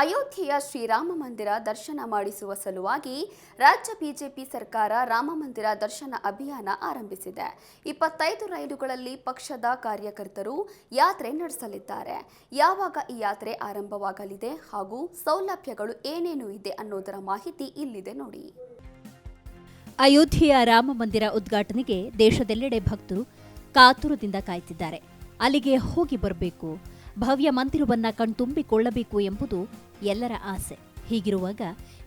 ಅಯೋಧ್ಯೆಯ ಶ್ರೀರಾಮ ಮಂದಿರ ದರ್ಶನ ಮಾಡಿಸುವ ಸಲುವಾಗಿ ರಾಜ್ಯ ಬಿಜೆಪಿ ಸರ್ಕಾರ ರಾಮ ಮಂದಿರ ದರ್ಶನ ಅಭಿಯಾನ ಆರಂಭಿಸಿದೆ. ಇಪ್ಪತ್ತೈದು ರೈಲುಗಳಲ್ಲಿ ಪಕ್ಷದ ಕಾರ್ಯಕರ್ತರು ಯಾತ್ರೆ ನಡೆಸಲಿದ್ದಾರೆ. ಯಾವಾಗ ಈ ಯಾತ್ರೆ ಆರಂಭವಾಗಲಿದೆ ಹಾಗೂ ಸೌಲಭ್ಯಗಳು ಏನೇನು ಇದೆ ಅನ್ನೋದರ ಮಾಹಿತಿ ಇಲ್ಲಿದೆ ನೋಡಿ. ಅಯೋಧ್ಯೆಯ ರಾಮ ಮಂದಿರ ಉದ್ಘಾಟನೆಗೆ ದೇಶದೆಲ್ಲೆಡೆ ಭಕ್ತರು ಕಾತುರದಿಂದ ಕಾಯ್ತಿದ್ದಾರೆ. ಅಲ್ಲಿಗೆ ಹೋಗಿ ಬರಬೇಕು. ಭವ್ಯ ಮಂದಿರವನ್ನ ಕಣ್ತುಂಬಿಕೊಳ್ಳಬೇಕು ಎಂಬುದು ಎಲ್ಲರ ಆಸೆ. ಹೀಗಿರುವಾಗ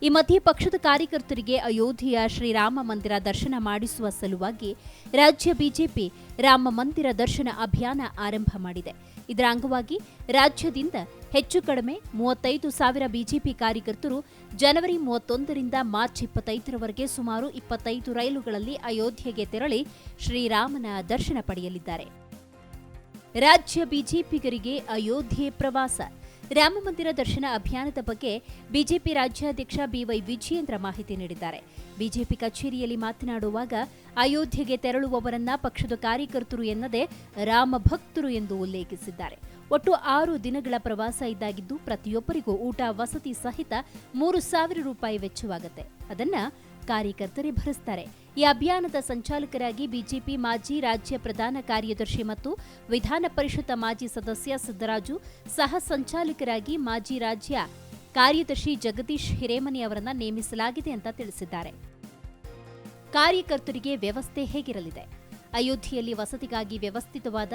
ಈ ಮಧ್ಯೆ ಪಕ್ಷದ ಕಾರ್ಯಕರ್ತರಿಗೆ ಅಯೋಧ್ಯೆಯ ಶ್ರೀರಾಮ ಮಂದಿರ ದರ್ಶನ ಮಾಡಿಸುವ ಸಲುವಾಗಿ ರಾಜ್ಯ ಬಿಜೆಪಿ ರಾಮ ಮಂದಿರ ದರ್ಶನ ಅಭಿಯಾನ ಆರಂಭ ಮಾಡಿದೆ. ಇದರ ಅಂಗವಾಗಿ ರಾಜ್ಯದಿಂದ ಹೆಚ್ಚು ಕಡಿಮೆ ಮೂವತ್ತೈದು ಸಾವಿರ ಬಿಜೆಪಿ ಕಾರ್ಯಕರ್ತರು ಜನವರಿ ಮೂವತ್ತೊಂದರಿಂದ ಮಾರ್ಚ್ ಇಪ್ಪತ್ತೈದರವರೆಗೆ ಸುಮಾರು ಇಪ್ಪತ್ತೈದು ರೈಲುಗಳಲ್ಲಿ ಅಯೋಧ್ಯೆಗೆ ತೆರಳಿ ಶ್ರೀರಾಮನ ದರ್ಶನ ಪಡೆಯಲಿದ್ದಾರೆ. ರಾಜ್ಯ ಬಿಜೆಪಿಗರಿಗೆ ಅಯೋಧ್ಯೆ ಪ್ರವಾಸ. ರಾಮಮಂದಿರ ದರ್ಶನ ಅಭಿಯಾನದ ಬಗ್ಗೆ ಬಿಜೆಪಿ ರಾಜ್ಯಾಧ್ಯಕ್ಷ ಬಿವೈ ವಿಜಯೇಂದ್ರ ಮಾಹಿತಿ ನೀಡಿದ್ದಾರೆ. ಬಿಜೆಪಿ ಕಚೇರಿಯಲ್ಲಿ ಮಾತನಾಡುವಾಗ ಅಯೋಧ್ಯೆಗೆ ತೆರಳುವವರನ್ನ ಪಕ್ಷದ ಕಾರ್ಯಕರ್ತರು ಎನ್ನದೆ ರಾಮ ಭಕ್ತರು ಎಂದು ಉಲ್ಲೇಖಿಸಿದ್ದಾರೆ. ಒಟ್ಟು ಆರು ದಿನಗಳ ಪ್ರವಾಸ ಇದ್ದಾಗಿದ್ದು ಪ್ರತಿಯೊಬ್ಬರಿಗೂ ಊಟ ವಸತಿ ಸಹಿತ ಮೂರು ಸಾವಿರ ರೂಪಾಯಿ ವೆಚ್ಚವಾಗುತ್ತೆ. ಅದನ್ನ ಕಾರ್ಯಕರ್ತರೇ ಭರಿಸ್ತಾರೆ. ಈ ಅಭಿಯಾನದ ಸಂಚಾಲಕರಾಗಿ ಬಿಜೆಪಿ ಮಾಜಿ ರಾಜ್ಯ ಪ್ರಧಾನ ಕಾರ್ಯದರ್ಶಿ ಮತ್ತು ವಿಧಾನ ಪರಿಷತ್ ಮಾಜಿ ಸದಸ್ಯ ಸಿದ್ದರಾಜು, ಸಹ ಸಂಚಾಲಕರಾಗಿ ಮಾಜಿ ರಾಜ್ಯ ಕಾರ್ಯದರ್ಶಿ ಜಗದೀಶ್ ಹಿರೇಮನಿ ಅವರನ್ನ ನೇಮಿಸಲಾಗಿದೆ ಅಂತ ತಿಳಿಸಿದ್ದಾರೆ. ಕಾರ್ಯಕರ್ತರಿಗೆ ವ್ಯವಸ್ಥೆ ಹೇಗಿರಲಿದೆ? ಅಯೋಧ್ಯೆಯಲ್ಲಿ ವಸತಿಗಾಗಿ ವ್ಯವಸ್ಥಿತವಾದ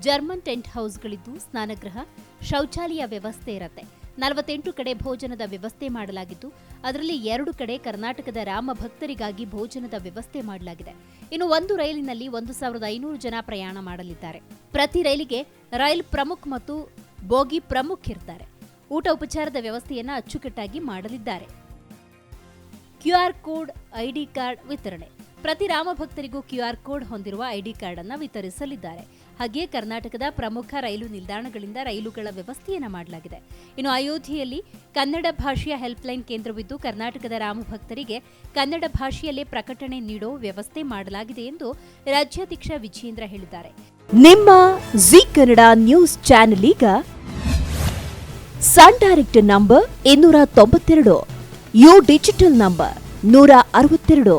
ಜರ್ಮನ್ ಟೆಂಟ್ ಹೌಸ್ಗಳಿದ್ದು ಸ್ನಾನಗೃಹ, ಶೌಚಾಲಯ ವ್ಯವಸ್ಥೆ ಇರುತ್ತೆ. ನಲವತ್ತೆಂಟು ಕಡೆ ಭೋಜನದ ವ್ಯವಸ್ಥೆ ಮಾಡಲಾಗಿದ್ದು, ಅದರಲ್ಲಿ ಎರಡು ಕಡೆ ಕರ್ನಾಟಕದ ರಾಮ ಭಕ್ತರಿಗಾಗಿ ಭೋಜನದ ವ್ಯವಸ್ಥೆ ಮಾಡಲಾಗಿದೆ. ಇನ್ನು ಒಂದು ರೈಲಿನಲ್ಲಿ ಒಂದು ಸಾವಿರದ ಐನೂರು ಜನ ಪ್ರಯಾಣ ಮಾಡಲಿದ್ದಾರೆ. ಪ್ರತಿ ರೈಲಿಗೆ ರೈಲ್ ಪ್ರಮುಖ್ ಮತ್ತು ಬೋಗಿ ಪ್ರಮುಖ್ ಇರ್ತಾರೆ. ಊಟ ಉಪಚಾರದ ವ್ಯವಸ್ಥೆಯನ್ನು ಅಚ್ಚುಕಟ್ಟಾಗಿ ಮಾಡಲಿದ್ದಾರೆ. ಕ್ಯೂಆರ್ ಕೋಡ್ ಐಡಿ ಕಾರ್ಡ್ ವಿತರಣೆ. ಪ್ರತಿ ರಾಮ ಭಕ್ತರಿಗೂ ಕ್ಯೂಆರ್ ಕೋಡ್ ಹೊಂದಿರುವ ಐಡಿ ಕಾರ್ಡ್ ಅನ್ನು ವಿತರಿಸಲಿದ್ದಾರೆ. ಹಾಗೆಯೇ ಕರ್ನಾಟಕದ ಪ್ರಮುಖ ರೈಲು ನಿಲ್ದಾಣಗಳಿಂದ ರೈಲುಗಳ ವ್ಯವಸ್ಥೆಯನ್ನು ಮಾಡಲಾಗಿದೆ. ಇನ್ನು ಅಯೋಧ್ಯೆಯಲ್ಲಿ ಕನ್ನಡ ಭಾಷೆಯ ಹೆಲ್ಪ್ಲೈನ್ ಕೇಂದ್ರವಿದ್ದು ಕರ್ನಾಟಕದ ರಾಮ ಭಕ್ತರಿಗೆ ಕನ್ನಡ ಭಾಷೆಯಲ್ಲೇ ಪ್ರಕಟಣೆ ನೀಡೋ ವ್ಯವಸ್ಥೆ ಮಾಡಲಾಗಿದೆ ಎಂದು ರಾಜ್ಯಾಧ್ಯಕ್ಷ ವಿಜೇಂದ್ರ ಹೇಳಿದ್ದಾರೆ. ನಿಮ್ಮ ಜಿ ಕನ್ನಡ ನ್ಯೂಸ್ ಚಾನೆಲ್ ಈಗ ಸನ್ ಡೈರೆಕ್ಟ್ ನಂಬರ್ ಇನ್ನೂರ ತೊಂಬತ್ತೆರಡು, ಯು ಡಿಜಿಟಲ್ ನಂಬರ್ ನೂರ ಅರವತ್ತೆರಡು.